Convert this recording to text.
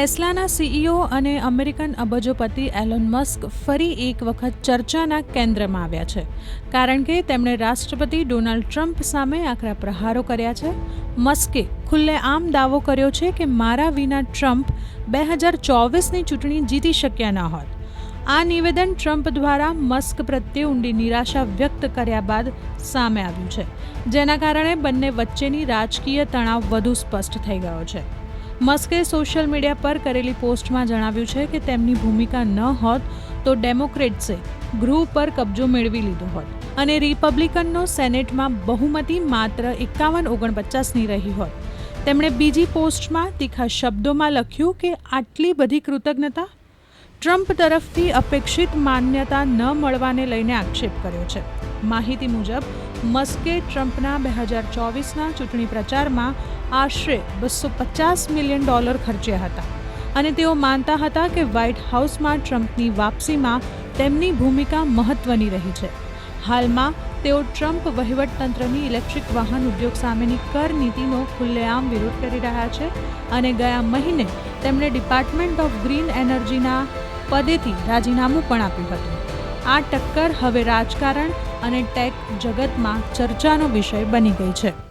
ટેસ્લાના CEO અને American અબજોપતિ Elon Musk ફરી એક વખત ચર્ચાના કેન્દ્રમાં આવ્યા છે, કારણ કે તેમણે રાષ્ટ્રપતિ ડોનાલ્ડ ટ્રમ્પ સામે આકરા પ્રહારો કર્યા છે. મસ્કે ખુલ્લેઆમ દાવો કર્યો છે કે મારા વિના ટ્રમ્પ બે હજાર ચોવીસની ચૂંટણી જીતી શક્યા ન હોત. આ નિવેદન ટ્રમ્પ દ્વારા મસ્ક પ્રત્યે ઊંડી નિરાશા વ્યક્ત કર્યા બાદ સામે આવ્યું છે, જેના કારણે બંને વચ્ચેની રાજકીય તણાવ વધુ સ્પષ્ટ થઈ ગયો છે. મસ્કે સોશિયલ મીડિયા પર કરેલી પોસ્ટમાં જણાવ્યું છે કે તેમની ભૂમિકા ન હોત તો ડેમોક્રેટ્સે ગૃહ પર કબજો મેળવી લીધો હોત. અને રિપબ્લિકનનો સેનેટમાં બહુમતી માત્ર એકાવન ઓગણપચાસની રહી હોત. તેમણે બીજી પોસ્ટમાં તીખા શબ્દોમાં લખ્યું કે આટલી બધી કૃતજ્ઞતા? ટ્રમ્પ તરફથી અપેક્ષિત માન્યતા ન મળવાને લઈને આક્ષેપ કર્યો છે. માહિતી મુજબ મસ્કે ટ્રમ્પના બે હજાર ચોવીસના ચૂંટણી પ્રચારમાં આશરે બસો પચાસ મિલિયન ડોલર ખર્ચ્યા હતા. અને તેઓ માનતા હતા કે વ્હાઇટ હાઉસમાં ટ્રમ્પની વાપસીમાં તેમની ભૂમિકા મહત્વની રહી છે. હાલમાં તેઓ ટ્રમ્પ વહીવટતંત્રની ઇલેક્ટ્રિક વાહન ઉદ્યોગ સામેની કર નીતિનો ખુલ્લેઆમ વિરોધ કરી રહ્યા છે અને ગયા મહિને તેમણે ડિપાર્ટમેન્ટ ઓફ ગ્રીન એનર્જીના પદેથી રાજીનામું પણ આપ્યું હતું. આ ટક્કર હવે રાજકારણ અને ટેક જગતમાં ચર્ચાનો વિષય બની ગઈ છે.